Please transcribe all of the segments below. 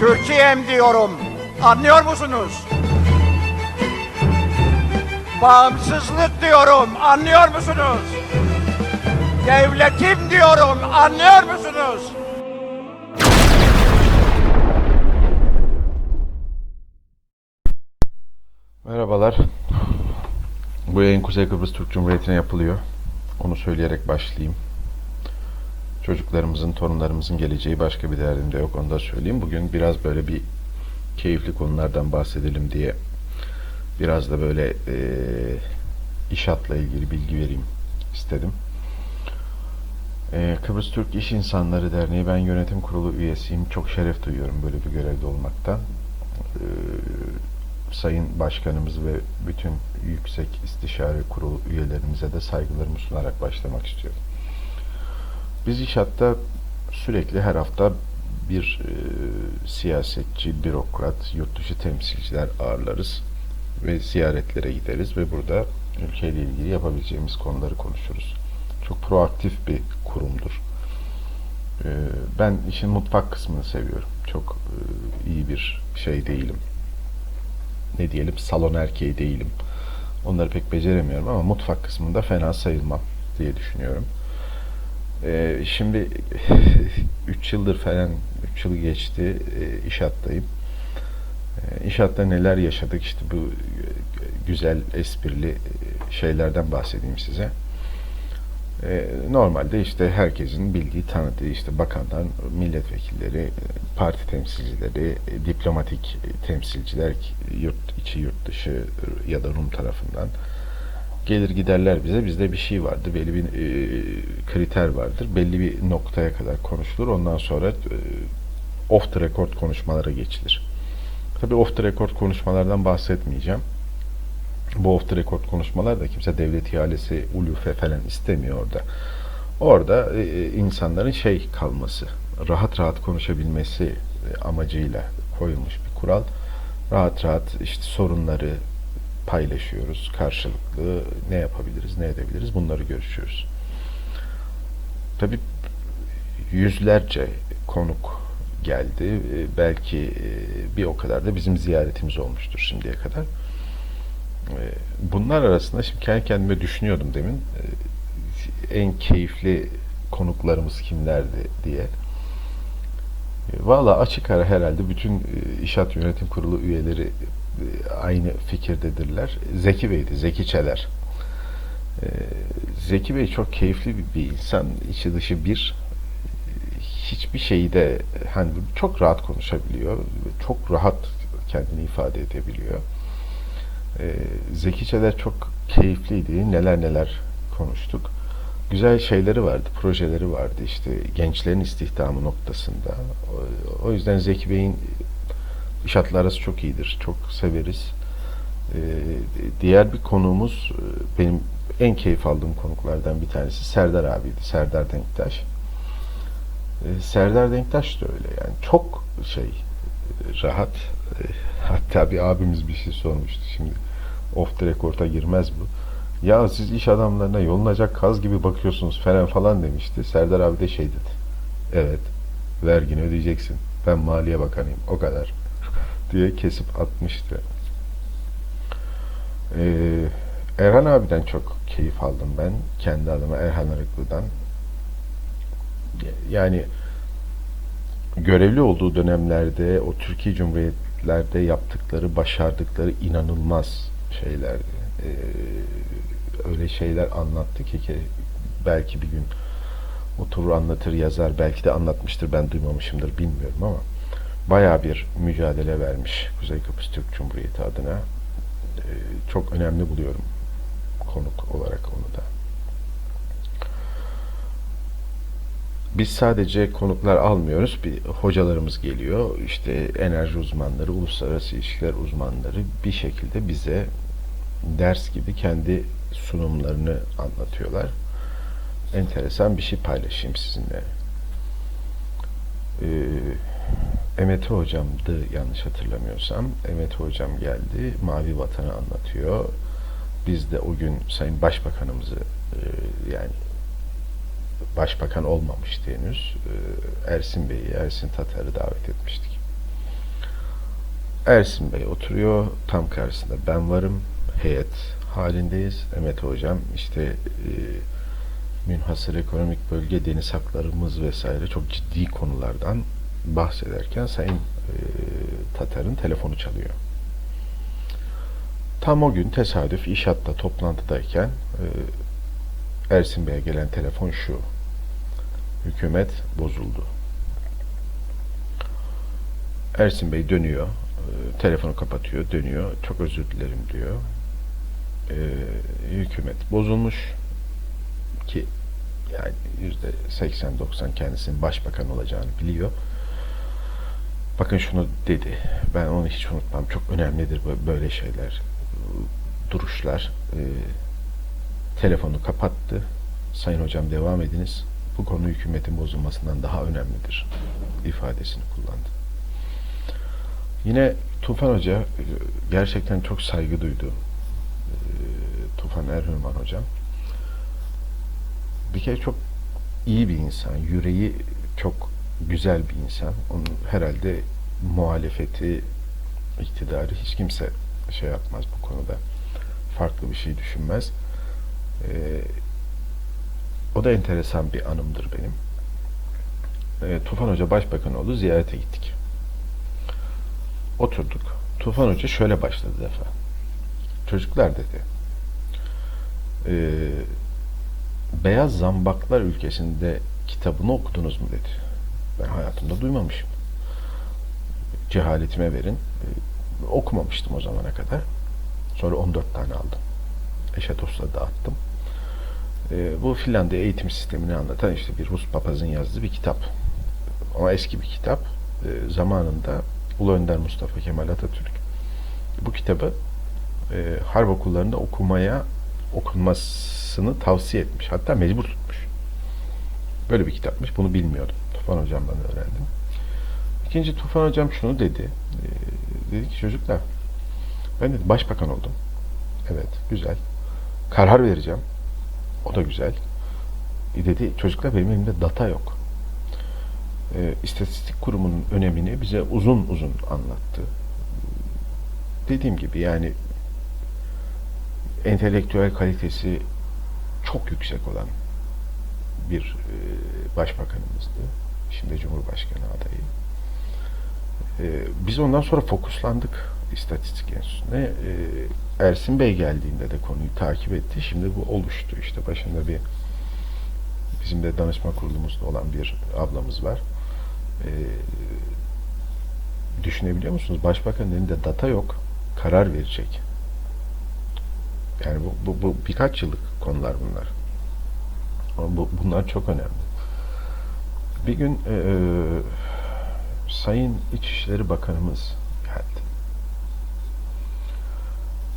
Türkiye'm diyorum. Anlıyor musunuz? Bağımsızlık diyorum. Anlıyor musunuz? Devletim diyorum. Anlıyor musunuz? Merhabalar. Bu yayın Kuzey Kıbrıs Türk Cumhuriyeti'ne yapılıyor. Onu söyleyerek başlayayım. Çocuklarımızın, torunlarımızın geleceği başka bir derdim de yok. Onu da söyleyeyim. Bugün biraz böyle bir keyifli konulardan bahsedelim diye biraz da böyle eee işatla ilgili bilgi vereyim istedim. Eee, Kıbrıs Türk İş İnsanları Derneği ben yönetim kurulu üyesiyim. Çok şeref duyuyorum böyle bir görevde olmaktan. Eee, Sayın Başkanımız ve bütün Yüksek İstişare Kurulu üyelerimize de saygılarımı sunarak başlamak istiyorum. Biz İşat'ta sürekli her hafta bir e, siyasetçi, bürokrat, yurt dışı temsilciler ağırlarız ve ziyaretlere gideriz ve burada ülkeyle ilgili yapabileceğimiz konuları konuşuruz. Çok proaktif bir kurumdur. E, ben işin mutfak kısmını seviyorum. Çok e, iyi bir şey değilim ne diyelim salon erkeği değilim. Onları pek beceremiyorum ama mutfak kısmında fena sayılmam diye düşünüyorum. Ee, şimdi 3 yıldır falan 3 yıl geçti e, İşat'tayım. E, İşat'ta neler yaşadık işte bu e, güzel esprili e, şeylerden bahsedeyim size. E, normalde işte herkesin bildiği, tanıdığı işte bakanlar, milletvekilleri, parti temsilcileri, diplomatik temsilciler, yurt içi, yurt dışı ya da Rum tarafından gelir giderler bize. Bizde bir şey vardır, belli bir e, kriter vardır. Belli bir noktaya kadar konuşulur. Ondan sonra e, off the record konuşmalara geçilir. Tabii off the record konuşmalardan bahsetmeyeceğim. Bu off the record konuşmalar da kimse devlet ihalesi, ulufe falan istemiyor orada. Orada e, insanların şey kalması, rahat rahat konuşabilmesi e, amacıyla koyulmuş bir kural. Rahat rahat işte sorunları paylaşıyoruz. Karşılıklı ne yapabiliriz, ne edebiliriz bunları görüşüyoruz. Tabii yüzlerce konuk geldi. E, Belki e, bir o kadar da bizim ziyaretimiz olmuştur şimdiye kadar. E, Bunlar arasında şimdi kendi kendime düşünüyordum demin. E, En keyifli konuklarımız kimlerdi diye. Valla açık ara herhalde bütün e, İşat Yönetim Kurulu üyeleri aynı fikirdedirler. Zeki Bey'di, Zeki Çeler. E, Zeki Bey çok keyifli bir, insan. içi dışı bir. Hiçbir şeyi de hani çok rahat konuşabiliyor. Çok rahat kendini ifade edebiliyor. Ee, Zeki Çeler çok keyifliydi. Neler neler konuştuk. Güzel şeyleri vardı, projeleri vardı işte gençlerin istihdamı noktasında. O yüzden Zeki Bey'in arası çok iyidir. Çok severiz. Ee, diğer bir konuğumuz e, benim en keyif aldığım konuklardan bir tanesi Serdar abiydi. Serdar Denktaş. Ee, Serdar Denktaş da öyle yani çok şey e, rahat. E, Hatta bir abimiz bir şey sormuştu şimdi. Off the record'a girmez bu. Ya siz iş adamlarına yolunacak kaz gibi bakıyorsunuz falan falan demişti. Serdar abi de şey dedi. Evet vergini ödeyeceksin. Ben maliye bakanıyım. O kadar. Diye kesip atmıştı. Ee, Erhan abiden çok keyif aldım ben. Kendi adıma Erhan Arıklı'dan. Yani görevli olduğu dönemlerde o Türkiye Cumhuriyetlerde yaptıkları, başardıkları inanılmaz şeylerdi. Ee, öyle şeyler anlattı ki, ki belki bir gün oturur anlatır yazar belki de anlatmıştır ben duymamışımdır bilmiyorum ama baya bir mücadele vermiş Kuzey Kıbrıs Türk Cumhuriyeti adına. Ee, çok önemli buluyorum konuk olarak onu da. Biz sadece konuklar almıyoruz. Bir hocalarımız geliyor. İşte enerji uzmanları, uluslararası ilişkiler uzmanları bir şekilde bize ders gibi kendi sunumlarını anlatıyorlar. Enteresan bir şey paylaşayım sizinle. Ee, Emete hocamdı yanlış hatırlamıyorsam. Emete hocam geldi. Mavi Vatan'ı anlatıyor. Biz de o gün Sayın Başbakanımızı e, yani başbakan olmamıştı henüz. Ee, Ersin Bey'i, Ersin Tatar'ı davet etmiştik. Ersin Bey oturuyor. Tam karşısında ben varım. Heyet halindeyiz. Mehmet Hocam işte e, münhasır ekonomik bölge deniz haklarımız vesaire çok ciddi konulardan bahsederken Sayın e, Tatar'ın telefonu çalıyor. Tam o gün tesadüf iş hatta toplantıdayken e, Ersin Bey'e gelen telefon şu. Hükümet bozuldu. Ersin Bey dönüyor. e, telefonu kapatıyor, dönüyor. Çok özür dilerim diyor. E, hükümet bozulmuş ki yani yüzde 80-90 kendisinin başbakan olacağını biliyor. Bakın şunu dedi. Ben onu hiç unutmam. Çok önemlidir böyle şeyler. Duruşlar. E, telefonu kapattı. Sayın hocam devam ediniz. Bu konu hükümetin bozulmasından daha önemlidir ifadesini kullandı. Yine Tufan Hoca e, gerçekten çok saygı duydu. E, Tufan Erhürman hocam. Bir kere çok iyi bir insan. Yüreği çok güzel bir insan. Onun herhalde muhalefeti, iktidarı hiç kimse şey yapmaz bu konuda. Farklı bir şey düşünmez. Ee, o da enteresan bir anımdır benim. Ee, Tufan Hoca başbakan oldu, ziyarete gittik. Oturduk. Tufan Hoca şöyle başladı defa. Çocuklar dedi. Ee, Beyaz Zambaklar ülkesinde kitabını okudunuz mu dedi. Ben hayatımda duymamışım. Cehaletime verin. Ee, okumamıştım o zamana kadar. Sonra 14 tane aldım. Eşe dosta dağıttım. Ee, bu Finlandiya eğitim sistemini anlatan işte bir Rus papazın yazdığı bir kitap. Ama eski bir kitap. Ee, zamanında Ulu Önder Mustafa Kemal Atatürk bu kitabı e, harp okullarında okumaya okunmasını tavsiye etmiş. Hatta mecbur tutmuş. Böyle bir kitapmış. Bunu bilmiyordum. Tufan Hocam'dan öğrendim. İkinci Tufan Hocam şunu dedi. Ee, dedi ki çocuklar ben dedi başbakan oldum. Evet güzel. Karar vereceğim. O da güzel. E dedi çocuklar benim elimde data yok. Ee, İstatistik kurumunun önemini bize uzun uzun anlattı. Dediğim gibi yani entelektüel kalitesi çok yüksek olan bir e, başbakanımızdı. Şimdi Cumhurbaşkanı adayı. E, biz ondan sonra fokuslandık İstatistik Enstitüsü'ne. E, Ersin Bey geldiğinde de konuyu takip etti. Şimdi bu oluştu. İşte başında bir bizim de danışma kurulumuzda olan bir ablamız var. E, düşünebiliyor musunuz? Başbakanın elinde data yok. Karar verecek. Yani bu, bu, bu birkaç yıllık konular bunlar. Ama bu, bunlar çok önemli. Bir gün e, Sayın İçişleri Bakanımız geldi.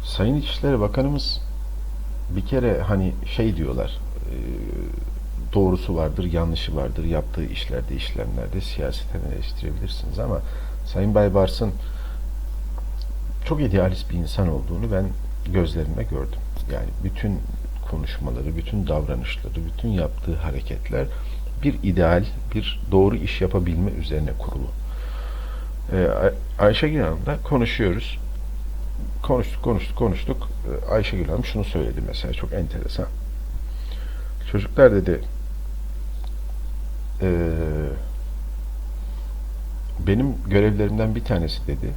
Sayın İçişleri Bakanımız bir kere hani şey diyorlar e, doğrusu vardır, yanlışı vardır. Yaptığı işlerde, işlemlerde siyaseten eleştirebilirsiniz ama Sayın Baybars'ın çok idealist bir insan olduğunu ben gözlerimle gördüm. Yani bütün konuşmaları, bütün davranışları, bütün yaptığı hareketler bir ideal, bir doğru iş yapabilme üzerine kurulu. Ee, Ay- Ayşegül Hanım'la konuşuyoruz. Konuştuk, konuştuk, konuştuk. Ee, Ayşegül Hanım şunu söyledi mesela, çok enteresan. Çocuklar dedi, "Ee, benim görevlerimden bir tanesi dedi,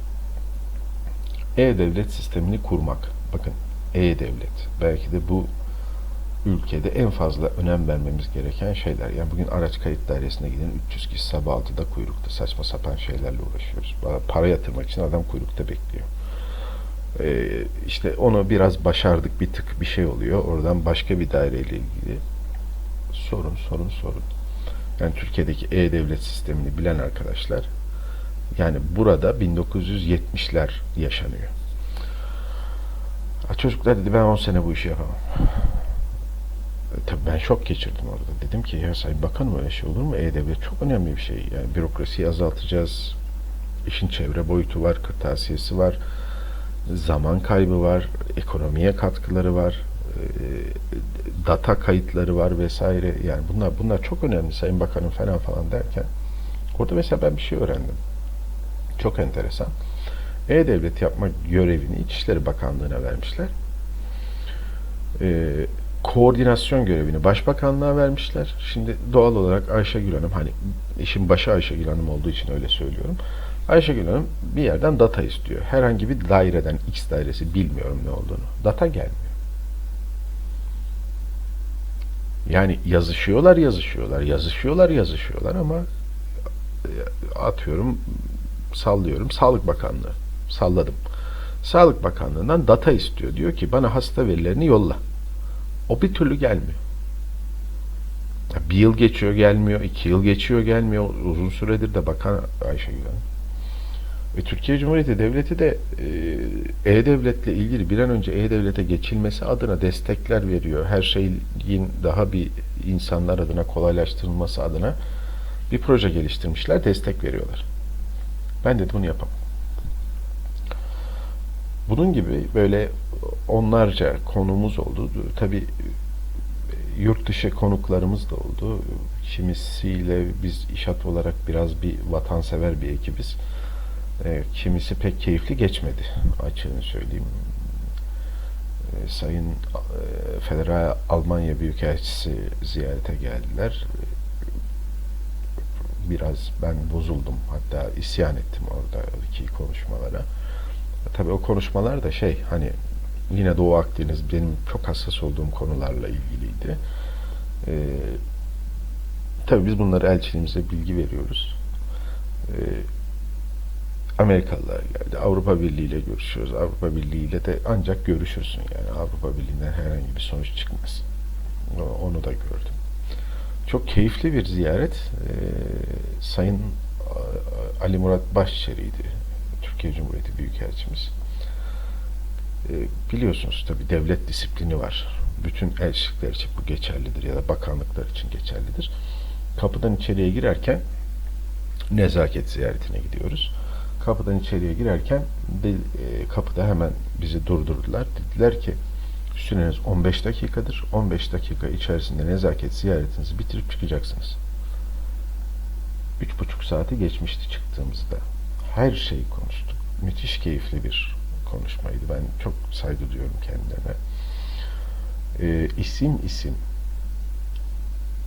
e-devlet sistemini kurmak. Bakın e-devlet. Belki de bu ülkede en fazla önem vermemiz gereken şeyler. Yani bugün araç kayıt dairesine giden 300 kişi sabah 6'da kuyrukta saçma sapan şeylerle uğraşıyoruz. Para- yatırmak için adam kuyrukta bekliyor. Ee, işte onu biraz başardık bir tık bir şey oluyor. Oradan başka bir daireyle ilgili sorun sorun sorun. Yani Türkiye'deki e-devlet sistemini bilen arkadaşlar yani burada 1970'ler yaşanıyor. Çocuklar dedi ben 10 sene bu işi yapamam. Tabii ben şok geçirdim orada. Dedim ki ya Sayın Bakanım öyle şey olur mu? E-Devlet çok önemli bir şey. Yani bürokrasiyi azaltacağız. İşin çevre boyutu var, kırtasiyesi var. Zaman kaybı var, ekonomiye katkıları var. e, Data kayıtları var vesaire. Yani bunlar bunlar çok önemli Sayın Bakanım falan falan derken orada mesela ben bir şey öğrendim. Çok enteresan. E-Devlet yapma görevini İçişleri Bakanlığı'na vermişler. Ee, koordinasyon görevini Başbakanlığa vermişler. Şimdi doğal olarak Ayşegül Hanım hani işin başı Ayşegül Hanım olduğu için öyle söylüyorum. Ayşegül Hanım bir yerden data istiyor. Herhangi bir daireden X dairesi bilmiyorum ne olduğunu. Data gelmiyor. Yani yazışıyorlar, yazışıyorlar, yazışıyorlar, yazışıyorlar ama e, atıyorum sallıyorum Sağlık Bakanlığı. Salladım. Sağlık Bakanlığı'ndan data istiyor. Diyor ki bana hasta verilerini yolla. O bir türlü gelmiyor. Bir yıl geçiyor gelmiyor, iki yıl geçiyor gelmiyor. Uzun süredir de bakan Ayşegül Hanım. Ve Türkiye Cumhuriyeti Devleti de e, E-Devlet'le ilgili bir an önce E-Devlet'e geçilmesi adına destekler veriyor. Her şeyin daha bir insanlar adına kolaylaştırılması adına bir proje geliştirmişler, destek veriyorlar. Ben de bunu yapamam. Bunun gibi böyle onlarca konumuz oldu. Tabii yurt dışı konuklarımız da oldu. Kimisiyle biz işat olarak biraz bir vatansever bir ekibiz. E, kimisi pek keyifli geçmedi açığını söyleyeyim. E, Sayın e, Federal Almanya Büyükelçisi ziyarete geldiler. Biraz ben bozuldum. Hatta isyan ettim oradaki konuşmalara. Tabii o konuşmalar da şey hani yine Doğu Akdeniz benim çok hassas olduğum konularla ilgiliydi. Ee, tabii biz bunları elçiliğimize bilgi veriyoruz. Ee, Amerikalılar geldi. Avrupa Birliği ile görüşüyoruz. Avrupa Birliği ile de ancak görüşürsün yani. Avrupa Birliği'nden herhangi bir sonuç çıkmaz. O- Onu da gördüm. Çok keyifli bir ziyaret. Ee, Sayın Ali Murat Başçeri'ydi. Türkiye Cumhuriyeti Büyükelçimiz. Ee, biliyorsunuz tabi devlet disiplini var. Bütün elçilikler için bu geçerlidir ya da bakanlıklar için geçerlidir. Kapıdan içeriye girerken nezaket ziyaretine gidiyoruz. Kapıdan içeriye girerken de, e, kapıda hemen bizi durdurdular. Dediler ki süreniz 15 dakikadır. 15 dakika içerisinde nezaket ziyaretinizi bitirip çıkacaksınız. Üç buçuk saati geçmişti çıktığımızda. Her şeyi konuştuk. Müthiş keyifli bir konuşmaydı. Ben çok saygı duyuyorum kendilerine. Ee, isim isim,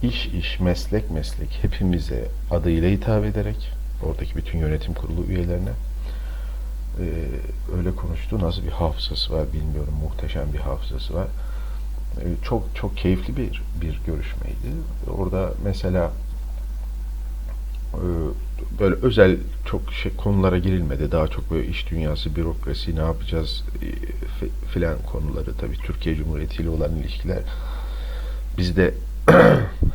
iş iş, meslek meslek hepimize adıyla hitap ederek oradaki bütün yönetim kurulu üyelerine ee, öyle konuştu. Nasıl bir hafızası var bilmiyorum. Muhteşem bir hafızası var. Ee, çok çok keyifli bir bir görüşmeydi. Orada mesela e, böyle özel çok şey konulara girilmedi. Daha çok böyle iş dünyası, bürokrasi, ne yapacağız e, fi- filan konuları tabii Türkiye Cumhuriyeti ile olan ilişkiler biz de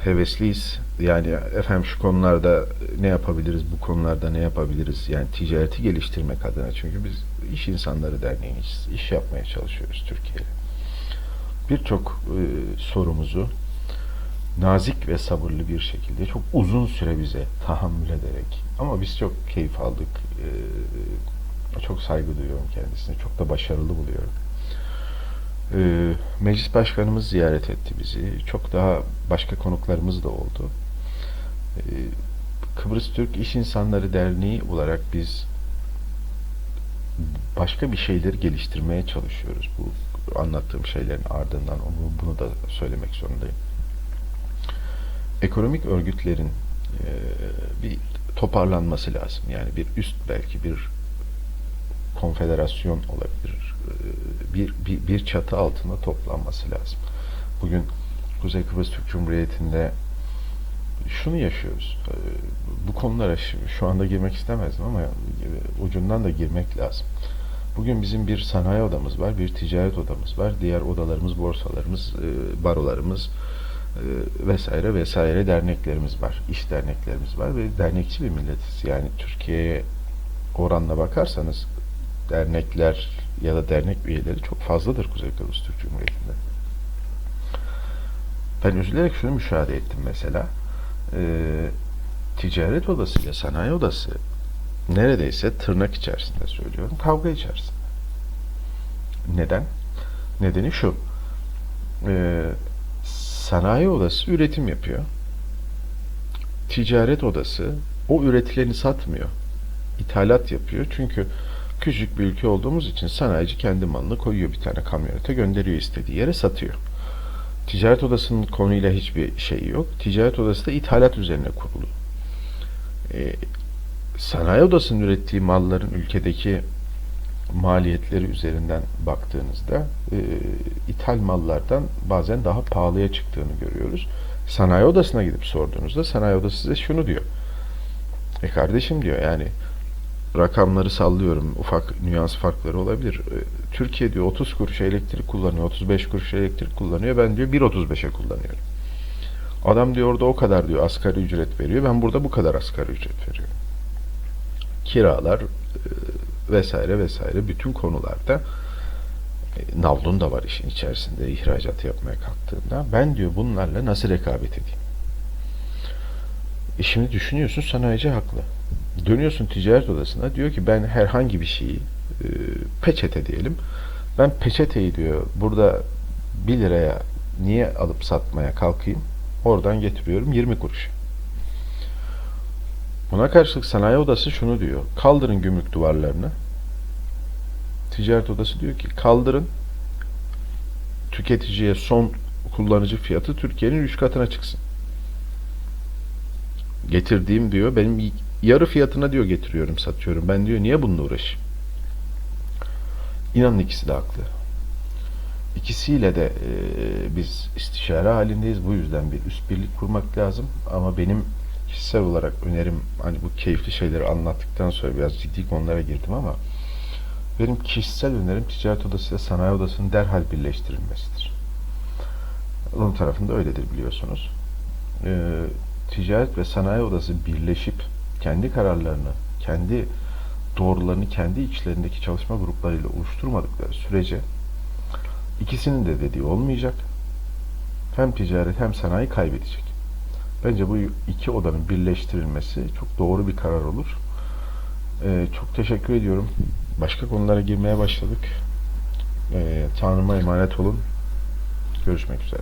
hevesliyiz. Yani efendim şu konularda ne yapabiliriz, bu konularda ne yapabiliriz? Yani ticareti geliştirmek adına. Çünkü biz iş insanları derneğiyiz. İş yapmaya çalışıyoruz Türkiye'yle. Birçok e, sorumuzu nazik ve sabırlı bir şekilde çok uzun süre bize tahammül ederek ama biz çok keyif aldık. Ee, çok saygı duyuyorum kendisine. Çok da başarılı buluyorum. Ee, meclis başkanımız ziyaret etti bizi. Çok daha başka konuklarımız da oldu. Ee, Kıbrıs Türk İş İnsanları Derneği olarak biz başka bir şeyleri geliştirmeye çalışıyoruz. Bu anlattığım şeylerin ardından onu bunu da söylemek zorundayım ekonomik örgütlerin e, bir toparlanması lazım. Yani bir üst belki bir konfederasyon olabilir. E, bir, bir, bir çatı altında toplanması lazım. Bugün Kuzey Kıbrıs Türk Cumhuriyeti'nde şunu yaşıyoruz. E, bu konulara şu, anda girmek istemezdim ama ucundan da girmek lazım. Bugün bizim bir sanayi odamız var, bir ticaret odamız var. Diğer odalarımız, borsalarımız, e, barolarımız, vesaire vesaire derneklerimiz var. iş derneklerimiz var ve dernekçi bir milletiz. Yani Türkiye'ye oranla bakarsanız dernekler ya da dernek üyeleri çok fazladır Kuzey Kıbrıs Türk Cumhuriyeti'nde. Ben üzülerek şunu müşahede ettim mesela. Ee, ticaret odası ile sanayi odası neredeyse tırnak içerisinde söylüyorum kavga içerisinde. Neden? Nedeni şu. Ee, sanayi odası üretim yapıyor. Ticaret odası o üretileni satmıyor. İthalat yapıyor. Çünkü küçük bir ülke olduğumuz için sanayici kendi malını koyuyor bir tane kamyonete gönderiyor istediği yere satıyor. Ticaret odasının konuyla hiçbir şeyi yok. Ticaret odası da ithalat üzerine kurulu. Ee, sanayi odasının ürettiği malların ülkedeki maliyetleri üzerinden baktığınızda e, ithal mallardan bazen daha pahalıya çıktığını görüyoruz. Sanayi odasına gidip sorduğunuzda sanayi odası size şunu diyor. E kardeşim diyor yani rakamları sallıyorum. Ufak nüans farkları olabilir. E, Türkiye diyor 30 kuruş elektrik kullanıyor, 35 kuruş elektrik kullanıyor. Ben diyor 1.35'e kullanıyorum. Adam diyor orada o kadar diyor asgari ücret veriyor. Ben burada bu kadar asgari ücret veriyorum. Kiralar e, vesaire vesaire bütün konularda e, navlun da var işin içerisinde ihracat yapmaya kalktığında ben diyor bunlarla nasıl rekabet edeyim? E şimdi düşünüyorsun sanayici haklı. Dönüyorsun ticaret odasına diyor ki ben herhangi bir şeyi e, peçete diyelim. Ben peçeteyi diyor burada 1 liraya niye alıp satmaya kalkayım? Oradan getiriyorum 20 kuruş. Buna karşılık sanayi odası şunu diyor. Kaldırın gümrük duvarlarını. Ticaret odası diyor ki kaldırın tüketiciye son kullanıcı fiyatı Türkiye'nin 3 katına çıksın. Getirdiğim diyor benim yarı fiyatına diyor getiriyorum satıyorum. Ben diyor niye bununla uğraşayım? İnanın ikisi de haklı. İkisiyle de e, biz istişare halindeyiz. Bu yüzden bir üst birlik kurmak lazım. Ama benim kişisel olarak önerim hani bu keyifli şeyleri anlattıktan sonra biraz ciddi konulara girdim ama benim kişisel önerim ticaret odası ile sanayi odasının derhal birleştirilmesidir. Onun tarafında öyledir biliyorsunuz. Ee, ticaret ve sanayi odası birleşip kendi kararlarını, kendi doğrularını kendi içlerindeki çalışma gruplarıyla oluşturmadıkları sürece ikisinin de dediği olmayacak. Hem ticaret hem sanayi kaybedecek. Bence bu iki odanın birleştirilmesi çok doğru bir karar olur. Ee, çok teşekkür ediyorum. Başka konulara girmeye başladık. Ee, Tanrıma emanet olun. Görüşmek üzere.